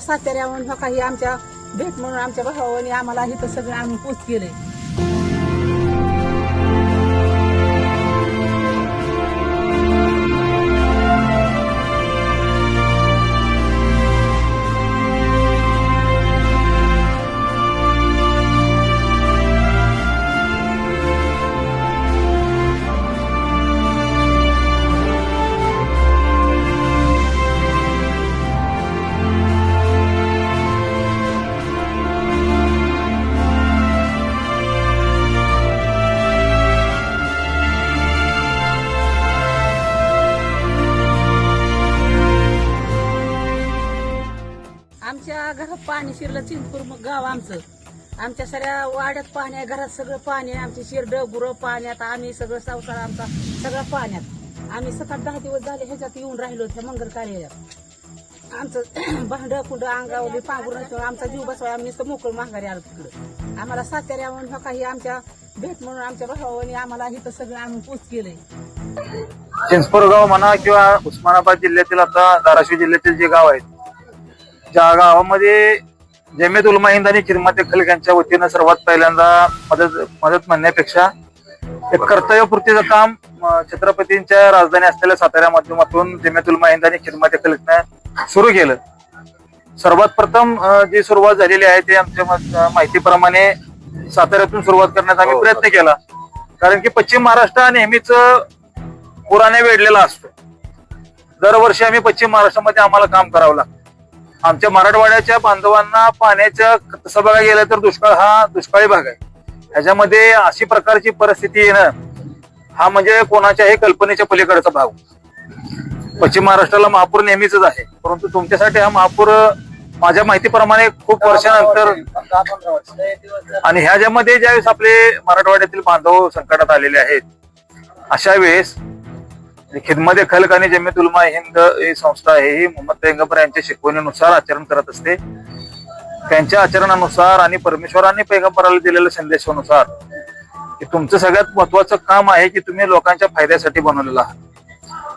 साताऱ्याहून म्हणून हो काही आमच्या भेट म्हणून आमच्या भावाने आम्हाला इथं सगळं आम्ही पोच केलंय. पाणी शिरलं चिंतपूर मग गाव आमचं. आमच्या सगळ्या वाड्यात पाणी आहे घरात सगळं पाणी आहे आमची शिरड गुरं पाण्यात आम्ही सगळं संसार आमचा सगळा पाण्यात आम्ही सात आठ दहा दिवस झाले ह्याच्यात येऊन राहिलो त्या मंगल कार्यालयात. आमचं भांड कुंड अंगावली पांघरून आमचा जीव बसवा आम्ही नुसतं मोकळ माघारी आलो तिकडं. आम्हाला साताऱ्या म्हणून काही आमच्या भेट म्हणून आमच्या भावाने आम्हाला इथं सगळं आम्ही पोच केलंय. चिंचपूरगाव म्हणा किंवा उस्मानाबाद जिल्ह्यातील आता धाराशिव जिल्ह्यातील जे गाव आहेत ज्या गावामध्ये जमेत उलमा हिंद आणि किरमाते खलक यांच्या वतीनं सर्वात पहिल्यांदा मदत मदत म्हणण्यापेक्षा एक कर्तव्यपूर्तीचं काम छत्रपतींच्या राजधानी असलेल्या साताऱ्या माध्यमातून जमेत उलमा हिंद आणि खिदमत खलकनं सुरू केलं. सर्वात प्रथम जी सुरुवात झालेली आहे ते आमच्या माहितीप्रमाणे साताऱ्यातून सुरुवात करण्याचा आम्ही प्रयत्न केला. कारण की पश्चिम महाराष्ट्र हा नेहमीच पुराने वेढलेला असतो. दरवर्षी आम्ही पश्चिम महाराष्ट्रामध्ये आम्हाला काम करावं लागतं. आमच्या मराठवाड्याच्या बांधवांना पाण्याच्या तसं बघायला गेलं तर दुष्काळ हा दुष्काळी भाग आहे. ह्याच्यामध्ये अशी प्रकारची परिस्थिती येणं हा म्हणजे कोणाच्याही कल्पनेच्या पलीकडचा भाग. पश्चिम महाराष्ट्राला महापूर नेहमीच आहे. परंतु तुमच्यासाठी हा महापूर माझ्या माहितीप्रमाणे खूप वर्षानंतर आणि ह्याच्यामध्ये ज्यावेळेस आपले मराठवाड्यातील बांधव संकटात आलेले आहेत अशा वेळेस खिदमध्ये खलक आणि जमीत उलमा हिंद ही संस्था आहे. ही मोहम्मद पैगंबर यांच्या शिकवणीनुसार आचरण करत असते. त्यांच्या आचरणानुसार आणि परमेश्वरांनी पैगंबराला दिलेल्या संदेशानुसार की तुमचं सगळ्यात महत्वाचं काम आहे की तुम्ही लोकांच्या फायद्यासाठी बनवलेलं आहात.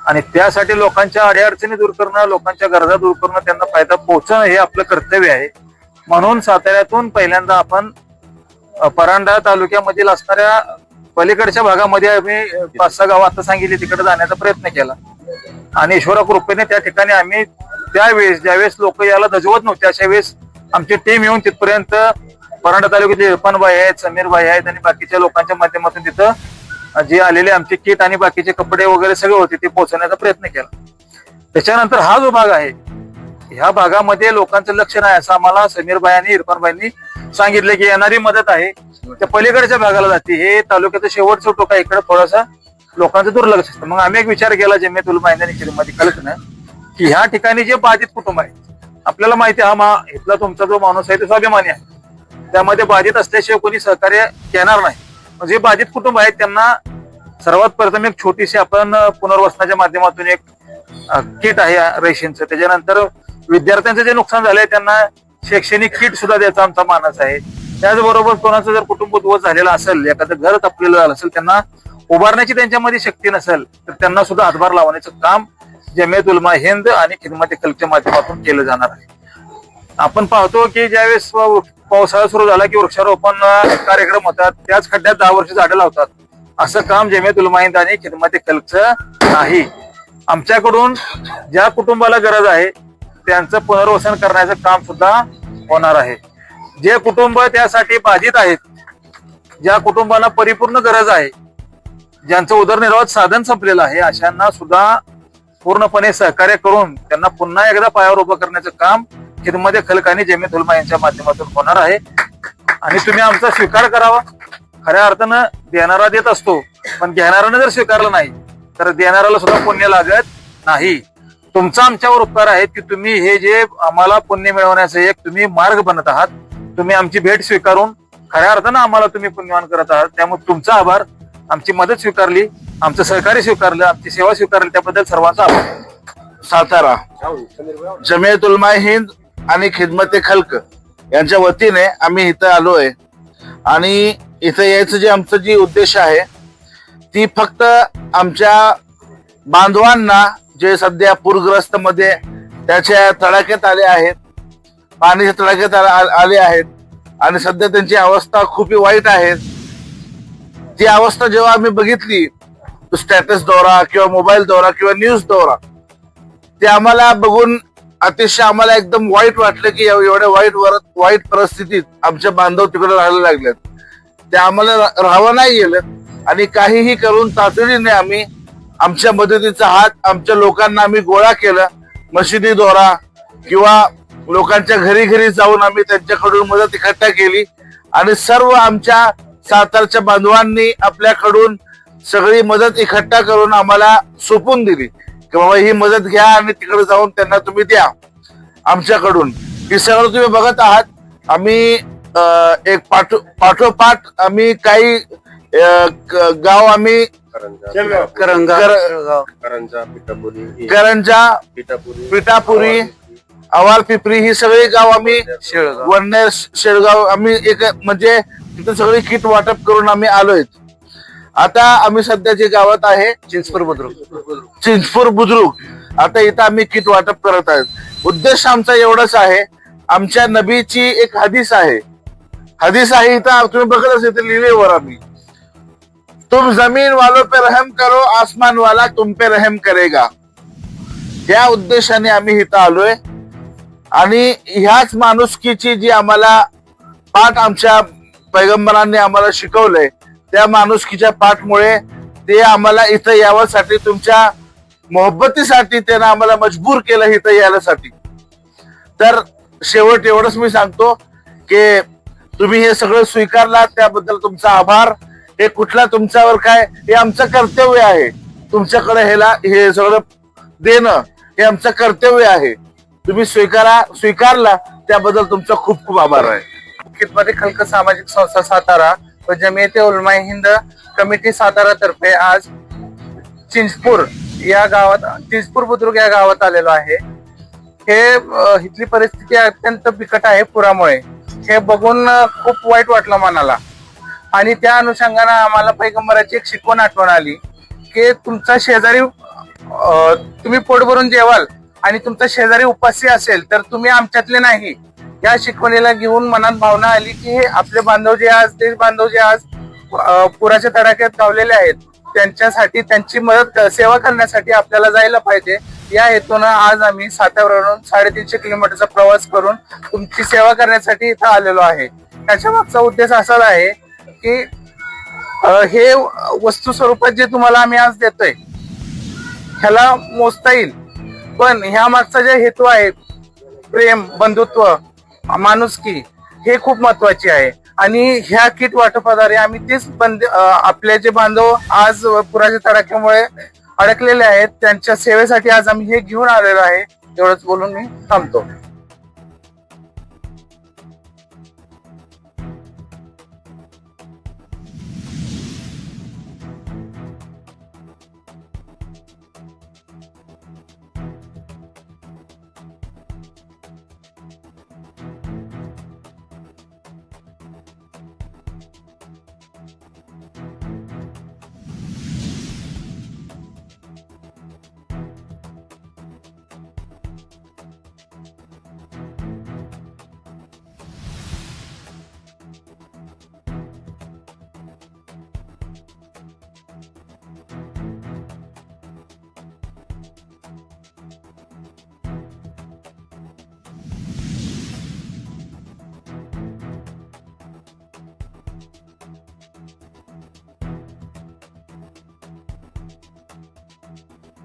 आणि त्यासाठी लोकांच्या अडीअडचणी दूर करणं लोकांच्या गरजा दूर करणं त्यांना फायदा पोहोचणं हे आपलं कर्तव्य आहे. म्हणून साताऱ्यातून पहिल्यांदा आपण परांडा तालुक्यामधील असणाऱ्या पलीकडच्या भागामध्ये आम्ही पाच सहा गाव आता सांगितली तिकडे जाण्याचा प्रयत्न केला. आणि ईश्वरा कृपेने त्या ठिकाणी आम्ही त्यावेळेस ज्यावेळेस लोक याला दजवत नव्हते अशा वेळेस आमची टीम येऊन तिथपर्यंत परांडा तालुक्यातले इरफान भाई आहेत समीर भाई आहेत आणि बाकीच्या लोकांच्या माध्यमातून तिथं जे आलेले आमचे किट आणि बाकीचे कपडे वगैरे सगळे होते ते पोहोचवण्याचा प्रयत्न केला. त्याच्यानंतर हा जो भाग आहे ह्या भागामध्ये लोकांचं लक्ष नाही असं आम्हाला समीर भाई आणि इरफानबाईंनी सांगितलं की येणारी मदत आहे. त्या पलीकडच्या भागाला जाते. हे तालुक्याचं शेवटचं टोका इकडे थोडासा लोकांचं दुर्लक्ष असतं. मग आम्ही एक विचार केला जमेत उलमा आणि किरमध्ये कल्पना की ह्या ठिकाणी जे बाधित कुटुंब आहे आपल्याला माहिती आहे हा मा इथला तुमचा जो माणूस आहे तो स्वाभिमानी आहे. त्यामध्ये बाधित असल्याशिवाय कोणी सहकार्य येणार नाही. जे बाधित कुटुंब आहेत त्यांना सर्वात प्रथम एक छोटीशी आपण पुनर्वसनाच्या माध्यमातून एक किट आहे रेशीनचं त्याच्यानंतर विद्यार्थ्यांचं जे नुकसान झालंय त्यांना शैक्षणिक किट सुद्धा द्यायचा आमचा मानस आहे. त्याचबरोबर कोणाचं जर कुटुंब उद्ध्वस्त झालेलं असेल एखादं घर तपलेलं झालं असेल त्यांना उभारण्याची त्यांच्यामध्ये शक्ती नसेल तर त्यांना सुद्धा हातभार लावण्याचं काम जमेत उलमा हिंद आणि खिदमत कलच्या माध्यमातून केलं जाणार आहे. आपण पाहतो की ज्यावेळेस पावसाळा सुरू झाला की वृक्षारोपण कार्यक्रम होतात त्याच खड्ड्यात दहा वर्ष झाडं लावतात. असं काम जमेत उलमा हिंद आणि खिदमत कलचं नाही. आमच्याकडून ज्या कुटुंबाला गरज आहे त्यांचं पुनर्वसन करण्याचं काम सुद्धा होणार आहे. जे कुटुंब त्यासाठी बाधित आहेत ज्या कुटुंबाला परिपूर्ण गरज आहे ज्यांचं उदरनिर्वाह साधन संपलेलं आहे अशांना सुद्धा पूर्णपणे सहकार्य करून त्यांना पुन्हा एकदा पायावर उभं करण्याचं काम खिदमध्ये खलक आणि जमीत यांच्या माध्यमातून होणार आहे. आणि तुम्ही आमचा स्वीकार करावा. खऱ्या अर्थानं देणारा देत असतो पण घेणाऱ्यानं जर स्वीकारलं नाही तर देणाऱ्याला सुद्धा पुण्य लागत नाही. तुमचा आमच्यावर उपकार आहे की तुम्ही हे जे आम्हाला पुण्य मिळवण्याचं एक तुम्ही मार्ग बनत आहात. तुम्ही आमची भेट स्वीकारून खऱ्या अर्थानं आम्हाला तुम्ही पुण्यवान करत आहात. त्यामुळे तुमचा आभार. आमची मदत स्वीकारली. आमचं सहकार्य स्वीकारलं. आमची सेवा स्वीकारली. त्याबद्दल सर्वांचा आभार. सातारा जमियत उलमा हिंद आणि खिदमते खल्क यांच्या वतीने आम्ही इथं आलोय. आणि इथं यायचं जे आमचं जी उद्देश आहे ती फक्त आमच्या बांधवांना जे सध्या पूरग्रस्त मध्ये त्याच्या तडाख्यात आले आहेत पाण्याच्या तडाख्यात आले आहेत आणि सध्या त्यांची अवस्था खूप वाईट आहे. ती अवस्था जेव्हा आम्ही बघितली स्टॅटस द्वारा किंवा मोबाईल द्वारा किंवा न्यूज द्वारा ते आम्हाला बघून अतिशय आम्हाला एकदम वाईट वाटलं की एवढ्या वाईट वर वाईट परिस्थितीत आमच्या बांधव तिकडे राहायला लागलेत. ते आम्हाला राहावं नाही गेलं आणि काहीही करून तातडीने आम्ही आमच्या मदतीचा हात आमच्या लोकांना आम्ही गोळा केला. मशिदीद्वारा किंवा लोकांच्या घरी घरी जाऊन आम्ही त्यांच्याकडून मदत इकट्ठा केली. आणि सर्व आमच्या सातारच्या बांधवांनी आपल्याकडून सगळी मदत इकट्ठा करून आम्हाला सोपून दिली. की बाबा ही मदत घ्या आणि तिकडे जाऊन त्यांना तुम्ही द्या. आमच्याकडून. हे सगळं तुम्ही बघत आहात. आम्ही एक पाठो पाठोपाठ आम्ही काही गाव आम्ही करंजा करंजा करंजा पिठापुरी करंजा पिठापुरी पिठापुरी आवार पिपरी ही सगळी गाव आम्ही शेळगाव. शेळगाव आम्ही एक म्हणजे तिथे सगळी किट वाटप करून आम्ही आलोय आता आम्ही सध्या जे गावात आहे चिंचपूर बुद्रुक. चिंचपूर बुद्रुक. आता इथं आम्ही किट वाटप करत आहेत. उद्देश आमचा एवढाच आहे आमच्या नबीची एक हदीस आहे. हदीस आहे इथं तुम्ही बघत असेल इथे लिहिले वर आम्ही. तुम जमीन वालों पे रहम करो आसमान वाला तुम पे रहम करेगा। या उद्देशाने आम्ही इथं आलोय. आणि ह्याच माणुसकीची जी आम्हाला पाठ आमच्या पैगंबरांनी आम्हाला शिकवलंय त्या माणुसकीच्या पाठमुळे ते आम्हाला इथं यावासाठी तुमच्या मोहब्बतीसाठी त्यानं आम्हाला मजबूर केलं इथं यायलासाठी तर शेवट एवढंच मी सांगतो की तुम्ही हे सगळं स्वीकारलात त्याबद्दल तुमचा आभार. हे कुठला तुमच्यावर काय? हे आमचं कर्तव्य आहे. तुमच्याकडे ह्याला हे सगळं देणं हे आमचं कर्तव्य आहे. तुम्ही स्वीकारा स्वीकारला त्याबद्दल तुमचा खूप खूप आभार आहे. खिदमती खलक सामाजिक संस्था सातारा व जमियते उलमा हिंद कमिटी सातारा तर्फे आज चिंचपूर या गावात चिंचपूर बुद्रुक या गावात आलेलो आहे. हे इथली परिस्थिती अत्यंत बिकट आहे पुरामुळे. हे बघून खूप वाईट वाटलं मनाला. आणि त्या अनुषंगानं आम्हाला पैगंबराची एक शिकवण आठवण आली की तुमचा शेजारी तुम्ही पोट भरून जेवाल आणि तुमचा शेजारी उपासी असेल तर तुम्ही आमच्यातले नाही. या शिकवणीला घेऊन मनात भावना आली की हे आपले बांधव जे आज ते बांधव जे आज पुराच्या तडाख्यात धावलेले आहेत त्यांच्यासाठी त्यांची मदत सेवा करण्यासाठी आपल्याला जायला पाहिजे. या हेतून आज आम्ही साताऱ्यावरून साडेतीनशे किलोमीटरचा प्रवास करून तुमची सेवा करण्यासाठी इथं आलेलो आहे. त्याच्या मागचा उद्देश असा आहे की हे वस्तू स्वरूपात जे तुम्हाला आम्ही आज देतोय ह्याला मोजता येईल. पण ह्या मागचा जे हेतू आहे प्रेम बंधुत्व माणुसकी हे खूप महत्त्वाचे आहे. आणि ह्या किट वाटपाद्वारे आम्ही तेच बंद आपले जे बांधव आज पुराच्या तडाख्यामुळे अडकलेले आहेत त्यांच्या सेवेसाठी आज आम्ही हे घेऊन आलेलो आहे. एवढंच बोलून मी थांबतो.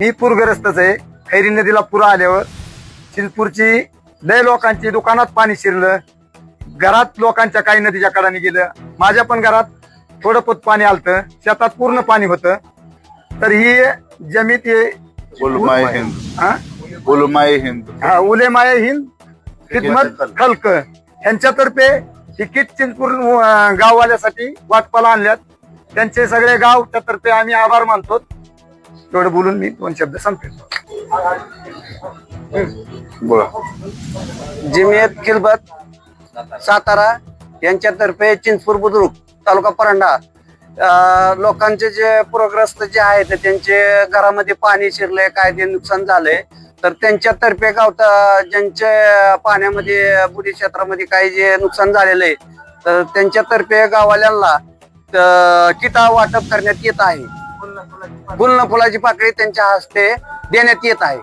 मी पूरग्रस्तच आहे. खैरी नदीला पूर आल्यावर चिंचपूरची लय लोकांची दुकानात पाणी शिरलं. घरात लोकांच्या काही नदीच्या कडाने गेलं. माझ्या पण घरात थोडं पोत पाणी आलतं. शेतात पूर्ण पाणी होतं. तर ही जमीत उलमाए हिंद. हा? उलमाए हिंद. हा, उलेमाये हिंद खिदमत खल्क. यांच्यातर्फे ही किट चिंचपूर गाववाल्यासाठी वाटपाला आणल्यात. त्यांचे सगळे गावच्या तर्फे आम्ही आभार मानतो. तेवढं बोलून मी दोन शब्द संपतो बोला. जिमियत किलबत सातारा यांच्यातर्फे चिंचपूर बुद्रुक तालुका परांडा. लोकांचे जे पूरग्रस्त जे आहेत त्यांचे घरामध्ये पाणी शिरले काय ते नुकसान झालंय. तर त्यांच्यातर्फे गावता ज्यांच्या पाण्यामध्ये बुडी क्षेत्रामध्ये काही जे नुकसान झालेलं आहे तर त्यांच्यातर्फे गावाल्यांना किटा वाटप करण्यात येत आहे. गुलन फुलाची पाकळी त्यांच्या हस्ते देण्यात येत आहे.